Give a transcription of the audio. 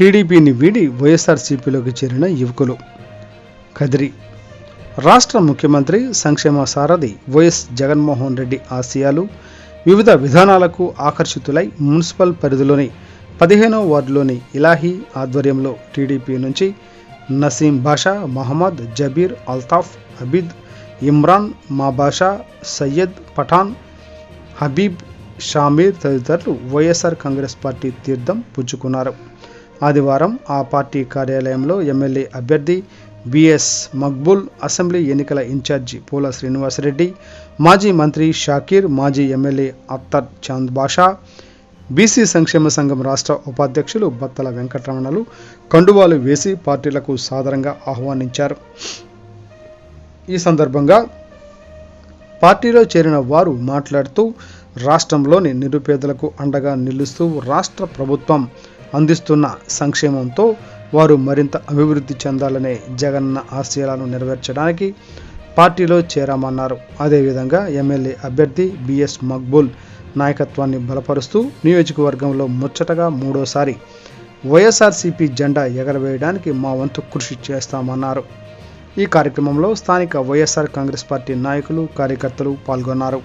టీడీపీని వీడి వైఎస్ఆర్సీపీలోకి చేరిన యువకులు. కదిరి. రాష్ట్ర ముఖ్యమంత్రి సంక్షేమ సారథి వైఎస్ జగన్మోహన్ రెడ్డి ఆశయాలు వివిధ విధానాలకు ఆకర్షితులై మున్సిపల్ పరిధిలోని పదిహేనవ వార్డులోని ఇలాహీ ఆధ్వర్యంలో టీడీపీ నుంచి నసీం బాషా మహమ్మద్ జబీర్ అల్తాఫ్ అబీద్ ఇమ్రాన్ మా బాషా సయ్యద్ పఠాన్ హబీబ్ షామీర్ తదితరులు వైఎస్ఆర్ కాంగ్రెస్ పార్టీ తీర్థం పుచ్చుకున్నారు. ఆదివారం ఆ పార్టీ కార్యాలయంలో ఎమ్మెల్యే అభ్యర్థి బిఎస్ మక్బుల్ అసెంబ్లీ ఎన్నికల ఇన్ఛార్జి పూల శ్రీనివాసరెడ్డి మాజీ మంత్రి షాకీర్ మాజీ ఎమ్మెల్యే అత్తర్ చాంద్ బాషా బీసీ సంక్షేమ సంఘం రాష్ట్ర ఉపాధ్యక్షులు బత్తల వెంకటరమణలు కండువాలు వేసి పార్టీలకు సాదరంగా ఆహ్వానించారు. ఈ సందర్భంగా పార్టీలో చేరిన వారు మాట్లాడుతూ రాష్ట్రంలోని నిరుపేదలకు అండగా నిలుస్తూ రాష్ట్ర ప్రభుత్వం అందిస్తున్న సంక్షేమంతో వారు మరింత అభివృద్ధి చెందాలనే జగన్న ఆశయాలను నెరవేర్చడానికి పార్టీలో చేరామన్నారు. అదేవిధంగా ఎమ్మెల్యే అభ్యర్థి బిఎస్ మక్బూల్ నాయకత్వాన్ని బలపరుస్తూ నియోజకవర్గంలో ముచ్చటగా మూడోసారి వైఎస్ఆర్సీపీ జెండా ఎగరవేయడానికి మా వంతు కృషి చేస్తామన్నారు. ఈ కార్యక్రమంలో స్థానిక వైఎస్ఆర్ కాంగ్రెస్ పార్టీ నాయకులు కార్యకర్తలు పాల్గొన్నారు.